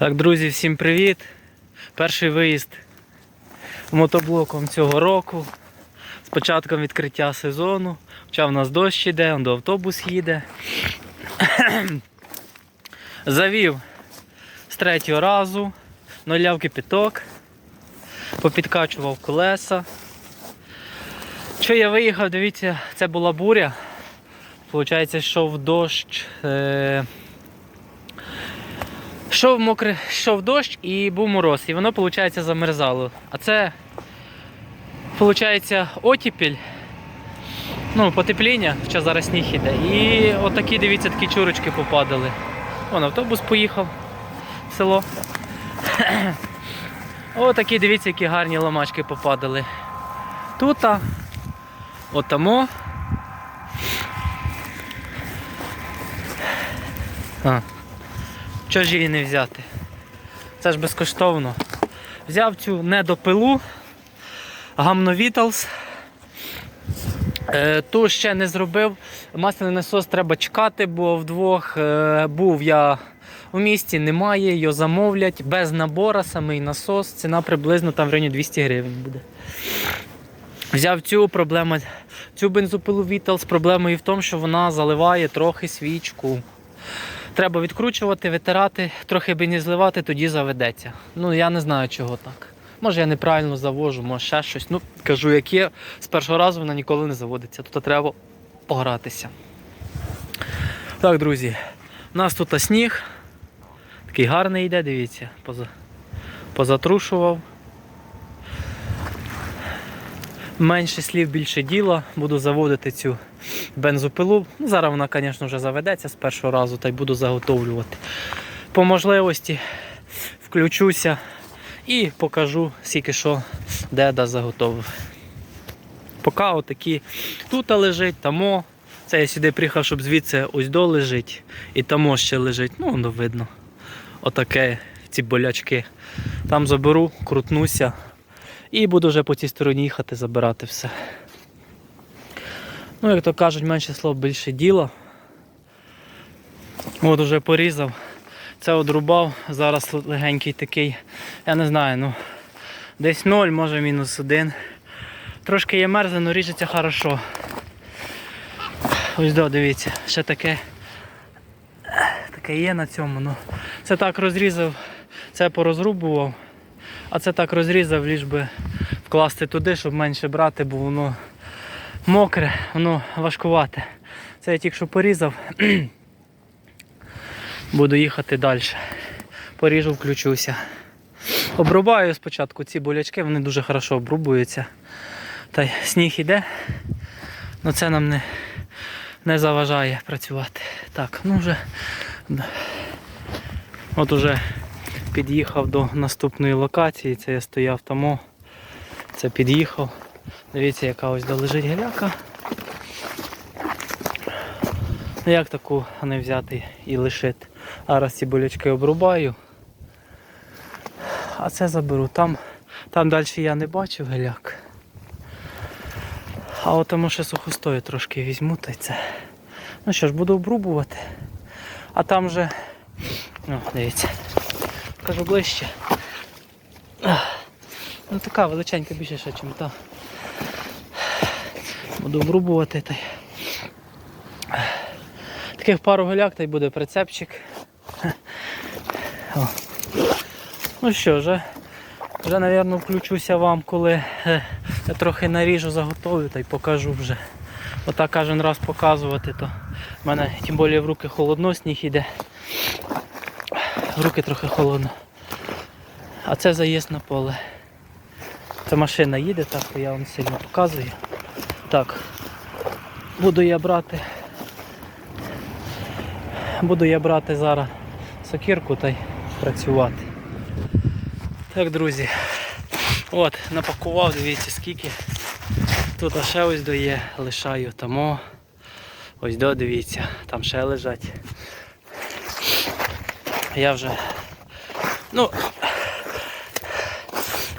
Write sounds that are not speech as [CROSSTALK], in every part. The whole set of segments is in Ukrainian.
Так, друзі, всім привіт! Перший виїзд мотоблоком цього року. З початком відкриття сезону. Хоча в нас дощ іде, до автобус їде. [COUGHS] Завів з третього разу, наляв кипяток, попідкачував колеса. Що я виїхав, дивіться, це була буря. Получається, йшов дощ. Е- Йшов мокрий, йшов дощ і був мороз, і воно, виходить, замерзало. А це, виходить, отіпіль, ну, потепління, хоча зараз сніг іде. І отакі, дивіться, такі чурочки попадали. Вон автобус поїхав в село. [COUGHS] Отакі, дивіться, які гарні ламачки попадали. Тут, отамо. А. Чого ж її не взяти? Це ж безкоштовно. Взяв цю недопилу Гамно Vitals. Е, Ту ще не зробив. Масляний насос треба чекати, бо вдвох е, був я у місті, немає, його замовлять без набора, самий насос. Ціна приблизно там в районі 200 гривень буде. Взяв цю проблему, цю бензопилу Vitals. Проблемою в тому, що вона заливає трохи свічку. Треба відкручувати, витирати, трохи не зливати, тоді заведеться. Ну я не знаю, чого так. Може я неправильно завожу, може ще щось. Ну, кажу, як є, з першого разу вона ніколи не заводиться. Тут треба погратися. Так, друзі, у нас тут сніг. Такий гарний йде, дивіться, поза, позатрушував. Менше слів, більше діла. Буду заводити цю бензопилу. Ну, зараз вона, звісно, вже заведеться з першого разу та й буду заготовлювати. По можливості включуся і покажу, скільки що де заготовив. Поки отакі тут лежить, тамо. Це я сюди приїхав, щоб звідси ось до лежить. І тамо ще лежить. Ну, воно видно. Отаке, ці болячки. Там заберу, крутнуся. І буду вже по цій стороні їхати, забирати все. Ну, як то кажуть, менше слов, більше діла. От уже порізав. Це одрубав, зараз легенький такий, я не знаю, ну десь 0, може мінус 1. Трошки є мерзне, але ріжеться хорошо. Ось до, дивіться, ще таке таке є на цьому. Ну, Це так розрізав, це порозрубував, а це так розрізав, ліж би вкласти туди, щоб менше брати, бо воно мокре, воно важкувате. Це я тільки що порізав. [CLEARS THROAT] Буду їхати далі. Поріжу, включуся. Обрубаю спочатку ці болячки, вони дуже хорошо обрубуються. Та й сніг іде, але це нам не, не заважає працювати. Так, ну вже. От уже під'їхав до наступної локації, це я стояв тому. Це під'їхав. Дивіться, яка ось долежить геляка. Ну як таку не взяти і лишити? Зараз ці болячки обрубаю. А це заберу. Там там далі я не бачив геляк. А от тому ще сухостою трошки візьму та й це. Ну що ж, буду обрубувати. А там вже... Ну, дивіться. Кажу ближче. Ну така величенька більше ще, ніж та. Буду обрубувати та. Таких пару голяк та й буде прицепчик. О. Ну що, вже, вже, мабуть, включуся вам, коли е, я трохи наріжу, заготовлю та й покажу вже. Отак кожен раз показувати, то в мене тим більше в руки холодно, сніг іде. Руки трохи холодно. А це заїзд на поле. Це машина їде, так я вам сильно показую. Так, буду я брати. Буду я брати зараз сокирку та й працювати. Так, друзі. От, напакував, дивіться скільки. Тут ще ось до є, лишаю тамо. Ось до, дивіться, там ще лежать. Я вже... Ну,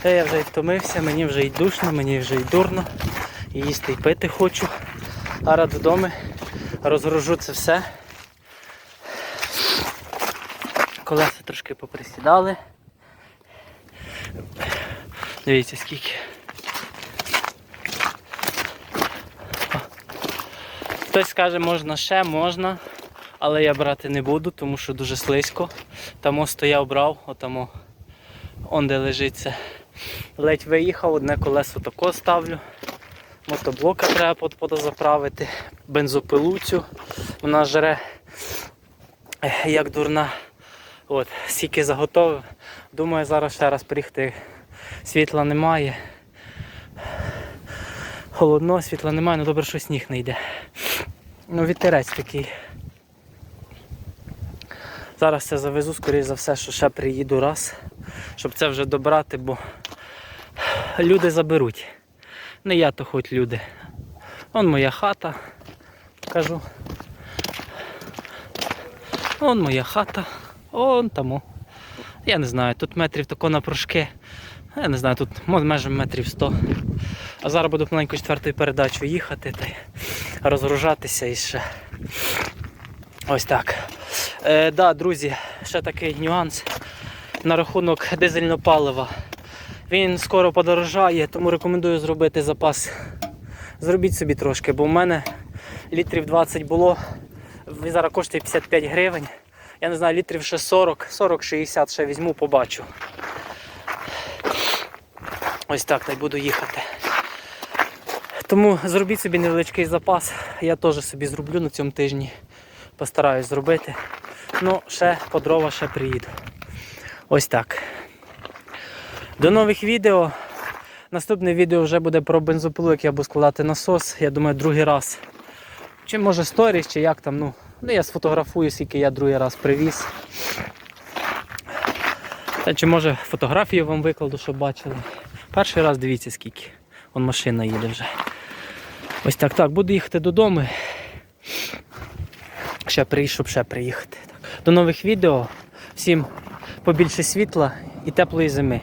я вже й втомився, мені вже й душно, мені вже й дурно. І їсти і пити хочу. А рад вдома розгружу це все. колеса трошки поприсідали. Дивіться скільки. Хтось скаже, можна ще, можна, але я брати не буду, тому що дуже слизько. Там стояв брав, отамо, он де лежить це. Ледь виїхав, одне колесо тако ставлю. Мотоблока треба под- подозаправити, бензопилу цю. Вона жре як дурна. От, скільки заготовив. Думаю, зараз ще раз приїхати. Світла немає. Холодно, світла немає, ну добре, що сніг не йде. Ну, вітерець такий. Зараз це завезу, скоріш за все, що ще приїду раз, щоб це вже добрати, бо люди заберуть. Не я, то хоч люди. Вон моя хата, кажу. Вон моя хата, он тому. Я не знаю, тут метрів тако на прошки. Я не знаю, тут майже метрів 100. А зараз буду маленьку четвертою передачу їхати та розгружатися і ще. Ось так. Е, да, друзі, ще такий нюанс на рахунок дизельного палива. Він скоро подорожає, тому рекомендую зробити запас. Зробіть собі трошки, бо в мене літрів 20 було. Він зараз коштує 55 гривень. Я не знаю, літрів ще 40, 40-60 ще візьму, побачу. Ось так, та й буду їхати. Тому зробіть собі невеличкий запас. Я теж собі зроблю на цьому тижні. Постараюсь зробити. Ну, ще по дрова ще приїду. Ось так. До нових відео. Наступне відео вже буде про бензопилу, як я буду складати насос. Я думаю, другий раз. Чи може сторіс, чи як там, ну. Ну я сфотографую, скільки я другий раз привіз. Та чи може фотографію вам викладу, щоб бачили. Перший раз дивіться скільки. Вон машина їде вже. Ось так, так, буду їхати додому. Ще приїзд, щоб ще приїхати. До нових відео. Всім побільше світла і теплої зими.